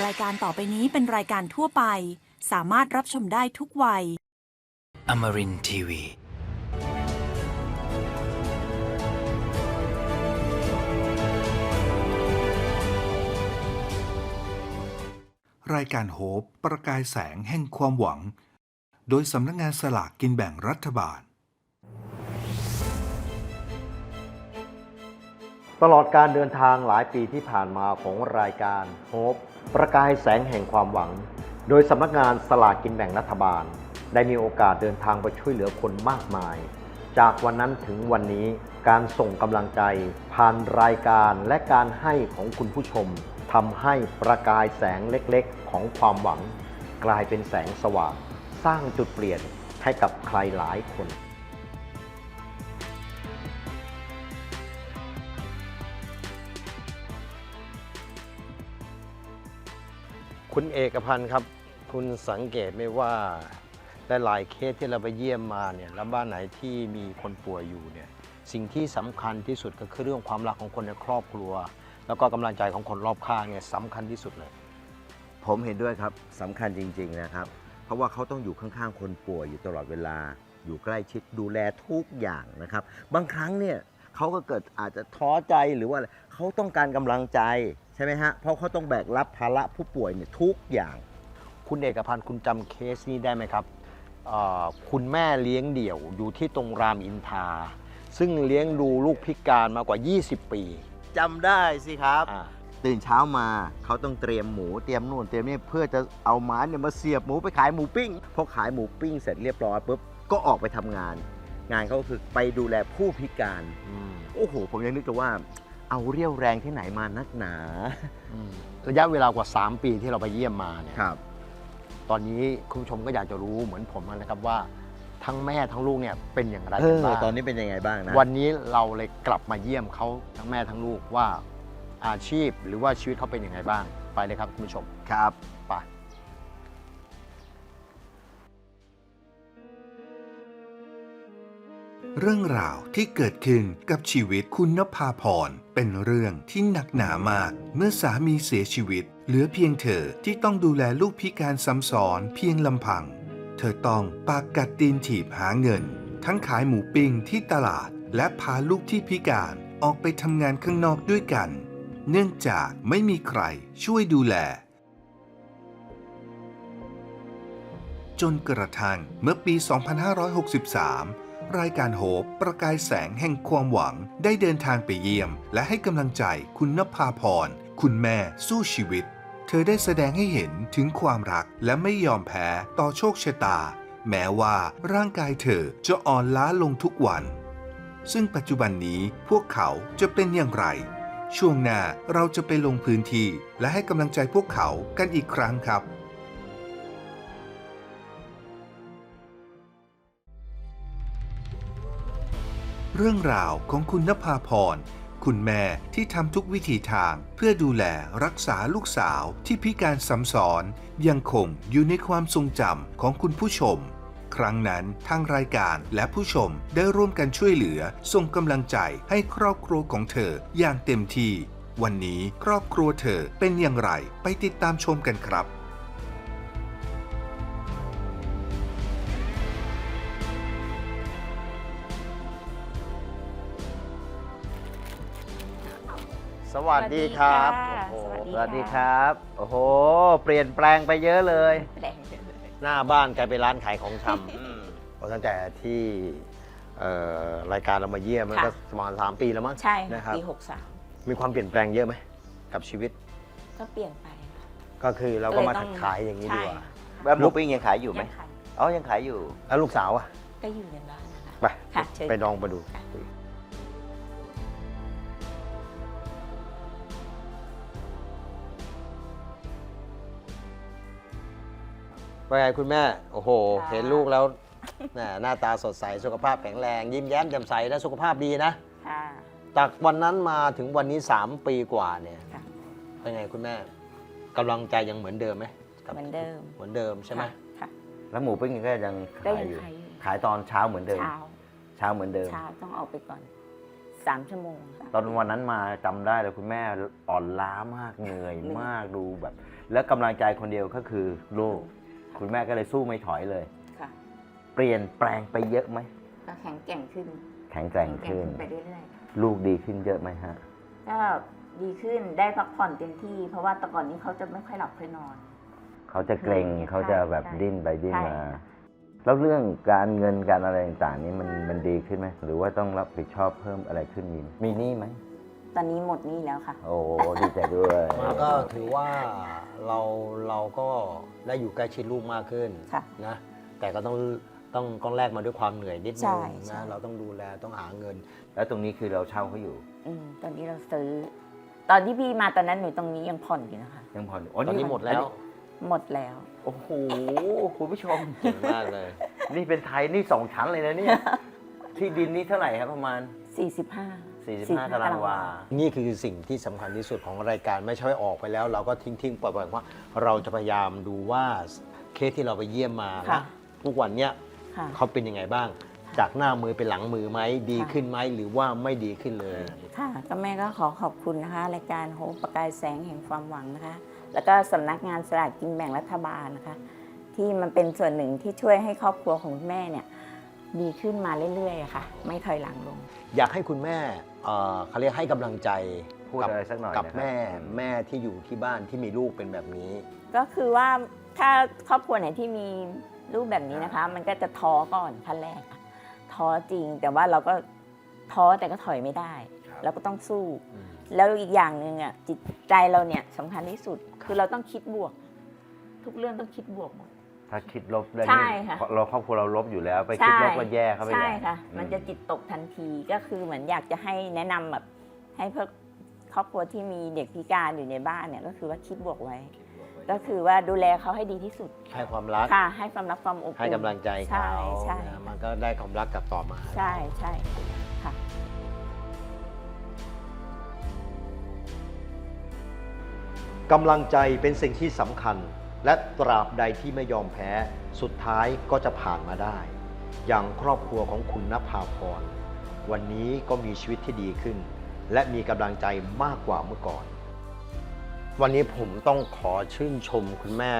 รายการต่อไปนี้เป็นรายการทั่วไป สามารถรับชมได้ทุกวัย Amarin Tiwi. รายการโฮปประกายแสงแห่งความหวัง โดยสำนักงานสลากกินแบ่งรัฐบาล ตลอดการเดินทางหลายปีที่ผ่านมาของรายการโฮป ประกายแสงแห่งความหวัง โดยสำนักงานสลากกินแบ่งรัฐบาล ได้มีโอกาสเดินทางไปช่วยเหลือคนมากมาย จากวันนั้นถึงวันนี้การส่งกำลังใจ ผ่านรายการและการให้ของคุณผู้ชมทำให้ประกายแสงเล็กๆ ของความหวัง กลายเป็นแสงสว่าง สร้างจุดเปลี่ยนให้กับใครหลายคน คุณเอกพันธ์ครับ คุณสังเกตไหมว่าหลายเคสที่เราไปเยี่ยมมาเนี่ยแล้วบ้านไหนที่มีคนป่วยอยู่เนี่ยสิ่งที่สำคัญที่สุดก็คือเรื่องความรักของคนในครอบครัว แล้วก็กำลังใจของคนรอบข้างเนี่ยสำคัญที่สุดเลย ผมเห็นด้วยครับสำคัญจริง ๆนะครับ เพราะว่าเขาต้องอยู่ข้างๆ คนป่วยอยู่ตลอดเวลา อยู่ใกล้ชิดดูแลทุกอย่างนะครับ บางครั้งเนี่ยเขาก็เกิดอาจจะท้อใจหรือว่าอะไรเขาต้องการกำลังใจ ใช่ไหมฮะ เพราะเขาต้องแบกรับภาระผู้ป่วยเนี่ยทุกอย่าง คุณเอกพันธ์คุณจำเคสนี้ได้ไหมครับเอ่อคุณแม่เลี้ยงเดี่ยวอยู่ที่ตรงรามอินทราซึ่งเลี้ยงดูลูกพิการมากว่า 20 ปีจำได้สิครับ อ่า ตื่นเช้ามาเขาต้องเตรียมหมูเตรียมนู่นเตรียมนี่เพื่อจะเอาไม้เนี่ยมาเสียบหมูไปขายหมูปิ้งพอขายหมูปิ้งเสร็จเรียบร้อยปุ๊บก็ออกไปทำงาน งานเขาก็คือไปดูแลผู้พิการอืมโอ้โห ผมยังนึกแต่ว่า เอาเรี่ยวแรงที่ไหนมานักหนาอืมระยะเวลากว่า 3 ปีที่เราไปเยี่ยมมาเนี่ยครับ ตอนนี้คุณผู้ชมก็อยากจะรู้เหมือนผมนะครับว่า ทั้งแม่ทั้งลูกเนี่ยเป็นอย่างไรเอกันอบ้างตอนนี้เป็นยังไงบ้างนะวันนี้เราเลยกลับมาเยี่ยมเขาทั้งแม่ทั้งลูกว่าอาชีพหรือว่าชีวิตเขาเป็นยังไงบ้างไปเลยครับคุณผู้ชมครับไป เรื่องราวที่เกิดขึ้นกับชีวิตคุณนภาพรเป็นเรื่องที่หนักหนามาก เมื่อสามีเสียชีวิต เหลือเพียงเธอที่ต้องดูแลลูกพิการซ้ำซ้อนเพียงลำพัง เธอต้องปากกัดตีนถีบหาเงิน ทั้งขายหมูปิ้งที่ตลาด และพาลูกที่พิการออกไปทำงานข้างนอกด้วยกัน เนื่องจากไม่มีใครช่วยดูแล จนกระทั่งเมื่อปี 2563 รายการโฮปประกายแสงแห่งความหวังได้เดินทางไปเยี่ยม และให้กำลังใจคุณนภาพร คุณแม่สู้ชีวิต เธอได้แสดงให้เห็นถึงความรักและไม่ยอมแพ้ต่อโชคชะตา แม้ว่าร่างกายเธอจะอ่อนล้าลงทุกวัน ซึ่งปัจจุบันนี้พวกเขาจะเป็นอย่างไร ช่วงหน้าเราจะไปลงพื้นที่ และให้กำลังใจพวกเขากันอีกครั้งครับ เรื่องราวของคุณนภาพร คุณแม่ที่ทำทุกวิถีทางเพื่อดูแลรักษาลูกสาวที่พิการซ้ำซ้อน ยังคงอยู่ในความทรงจำของคุณผู้ชม ครั้งนั้นทางรายการและผู้ชมได้ร่วมกันช่วยเหลือส่งกำลังใจให้ครอบครัวของเธออย่างเต็มที่ วันนี้ครอบครัวเธอเป็นอย่างไรไปติดตามชมกันครับ สวัสดีครับสวัสดีค่ะโอ้โหสวัสดีครับ โอ้โห เปลี่ยนแปลงไปเยอะเลย แปลงไปเลยหน้าบ้านกลายเป็นร้านขายของชำเพราะตั้งแต่ที่เอ่อรายการเรามาเยี่ยมมันก็ประมาณสามปีแล้วมั้งใช่นะคค่ะรับ ปีหกสามมีความเปลี่ยนแปลงเยอะไหมกับชีวิตก็เปลี่ยนไปค่ะก็คือเราก็มาลต้อง ขายอย่างนี้ดีกว่าใช่แบบหมูปิ้งยังขายอยู่ไหมยังขายอ๋อยังขายอยู่ แล้วลูกสาวอะก็อยู่ในบ้านนะคะ ไปค่ะเชิญ ไปลองมาดู ค่ะ ว่าไงคุณแม่ โอ้โห ค่ะ เห็นลูกแล้วแหม่หน้าตาสดใส สุขภาพแข็งแรง ยิ้มแย้มแจ่มใสและสุขภาพดีนะ ค่ะ จากวันนั้นมาถึงวันนี้ 3 ปีกว่าเนี่ยค่ะ เป็นไงคุณแม่กำลังใจยังเหมือนเดิมไหมกับเหมือนเดิมเหมือนเดิมใช่ไหมค่ะค่ะแล้วหมูปิ้งก็ยังก็ขายยังอยู่ ขายอยู่ ขายตอนเช้าเหมือนเดิม เช้าเช้าเหมือนเดิม เช้าต้องออกไปก่อนสามชั่วโมงค่ะ ตอนวันนั้นมาจำได้เลยคุณแม่อ่อนล้ามากเหนื่อยเหนื่อยมากดูแบบ แล้วกำลังใจคนเดียวก็คือลูก คุณแม่ก็เลยสู้ไม่ถอยเลย ค่ะเปลี่ยนแปลงไปเยอะไหม ก็แข็งแกร่งขึ้นแข็งแกร่งขึ้น ไปเรื่อยๆค่ะลูกดีขึ้นเยอะไหมฮะก็ดีขึ้นได้พักผ่อนเต็มที่ เพราะว่าแต่ก่อนนี้เขาจะไม่ค่อยหลับค่อยนอน เขาจะเกรงใช่เขาจะแบบใช่ดิ้นไปดิ้นใช่มาค่ะ แล้วเรื่องการเงินการอะไรต่างๆนี้มันมันดีขึ้นไหม หรือว่าต้องรับผิดชอบเพิ่มอะไรขึ้นมีมีหนี้ไหม ตอนนี้หมดหนี้แล้วค่ะ โอ้ดีใจด้วย มันก็ถือว่าเราเราก็ได้อยู่ใกล้ชิดลูกมากขึ้นค่ะนะแต่ก็ต้องต้องต้องแลกมาด้วยความเหนื่อยนิดใช่นึงใช่ นะเราต้องดูแลต้องหาเงิน แล้วตรงนี้คือเราเช่าเขาอยู่ อืมตอนนี้เราซื้อ ตอนที่พี่มาตอนนั้นหนูตรงนี้ยังผ่อนอยู่นะคะ ยังผ่อนยู่ตอนนี้หมดแล้ว หมดแล้ว โอ้โหคุณผู้ชม เก่งมากเลย นี่เป็นไทยนี่สองชั้นเลยนะเนี่ย ที่ดินนี่เท่าไหร่ครับประมาณ 45 45ตารางวา นี่คือสิ่งที่สำคัญที่สุดของรายการไม่ใช่ว่าออกไปแล้ว เราก็ทิ้งทิ้งปล่อยปล่อยว่าเราจะพยายามดูว่าเคสที่เราไปเยี่ยมมาค่ะ นะทุกวันเนี้ยค่ะ เขาเป็นยังไงบ้าง จากหน้ามือเป็นหลังมือไหมดีค่ะ ขึ้นไหมหรือว่าไม่ดีขึ้นเลย ค่ะก็แม่ก็ขอขอบคุณนะคะ รายการโฮปประกายแสงแห่งความหวังนะคะ แล้วก็สำนักงานสลากกินแบ่งรัฐบาลนะคะ ที่มันเป็นส่วนหนึ่งที่ช่วยให้ครอบครัวของคุณแม่เนี่ย ดีขึ้นมาเรื่อยๆอะค่ะ ไม่ถอยหลังลง อยากให้คุณแม่เอ่อเขาเรียกให้กำลังใจพูดกัอะไรสักหน่อยกับนะครับแม่อืม แม่ที่อยู่ที่บ้านที่มีลูกเป็นแบบนี้ ก็คือว่าถ้าครอบครัวไหนที่มีรูปแบบนี้นะคะ มันก็จะท้อก่อนขั้นแรกอะท้อจริงแต่ว่าเราก็ท้อแต่ก็ถอยไม่ได้เราก็ต้องสู้ แล้วอีกอย่างหนึ่งอะจิตใจเราเนี่ยสำคัญที่สุด คือเราต้องคิดบวก ทุกเรื่องต้องคิดบวกหมด ถ้าคิดลบเรื่องใช่นี้ค่ะ เราครอบครัวเราลบอยู่แล้ว ไปคิดลบก็แย่เข้าไปใช่ใหญ่ค่ะ อื มันจะจิตตกทันทีก็คือเหมือนอยากจะให้แนะนำแบบให้เพื่อครอบครัวที่มีเด็กพิการอยู่ในบ้านเนี่ยก็คือว่าคิดบวกไว้ ก็คือว่าดูแลเขาให้ดีที่สุดให้ความรัก ค่ะ ให้ความรักความอบอุ่นให้กำลังใจใช่เขาใช่นะมันก็ได้ความรักกลับต่อมา ใช่ใช่ค่ะกำลังใจเป็นสิ่งที่สำคัญ และตราบใดที่ไม่ยอมแพ้ สุดท้ายก็จะผ่านมาได้ อย่างครอบครัวของคุณนภาพร วันนี้ก็มีชีวิตที่ดีขึ้น และมีกำลังใจมากกว่าเมื่อก่อน วันนี้ผมต้องขอชื่นชมคุณแม่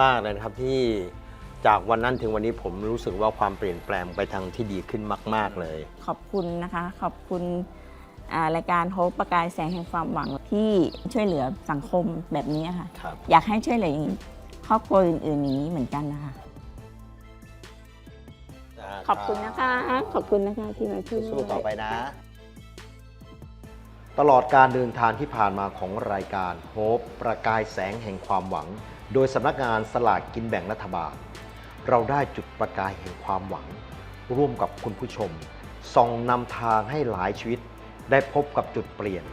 มาก ๆ เลยนะครับที่จากวันนั้นถึงวันนี้ผมรู้สึกว่าความเปลี่ยนแปลงไปทางที่ดีขึ้นมาก ๆ เลย ขอบคุณนะคะ ขอบคุณอ่ารายการโฮปประกายแสงแห่งความหวังที่ช่วยเหลือสังคมแบบนี้ค่ะครับอยากให้ช่วยเหลืออย่างนี้ ครอบครัวอื่นๆอย่างนี้เหมือนกันนะคะ ขอบคุณนะคะ ขอบคุณนะคะที่มาช่วยสู้ต่อไปนะ ตลอดการเดินทางที่ผ่านมาของรายการโฮปประกายแสงแห่งความหวัง โดยสำนักงานสลากกินแบ่งรัฐบาล เราได้จุดประกายแห่งความหวัง ร่วมกับคุณผู้ชมส่องนำทางให้หลายชีวิต ได้พบกับจุดเปลี่ยน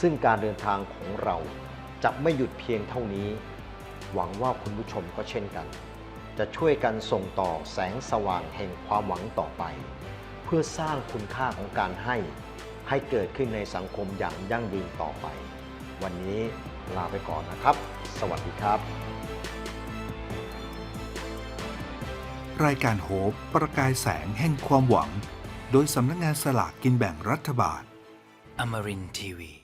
ซึ่งการเดินทางของเราจะไม่หยุดเพียงเท่านี้ หวังว่าคุณผู้ชมก็เช่นกัน จะช่วยกันส่งต่อแสงสว่างแห่งความหวังต่อไป เพื่อสร้างคุณค่าของการให้ ให้เกิดขึ้นในสังคมอย่างยั่งยืนต่อไป วันนี้ลาไปก่อนนะครับ สวัสดีครับ รายการโฮปประกายแสงแห่งความหวัง โดยสำนักงานสลากกินแบ่งรัฐบาล Amarin Tiwi.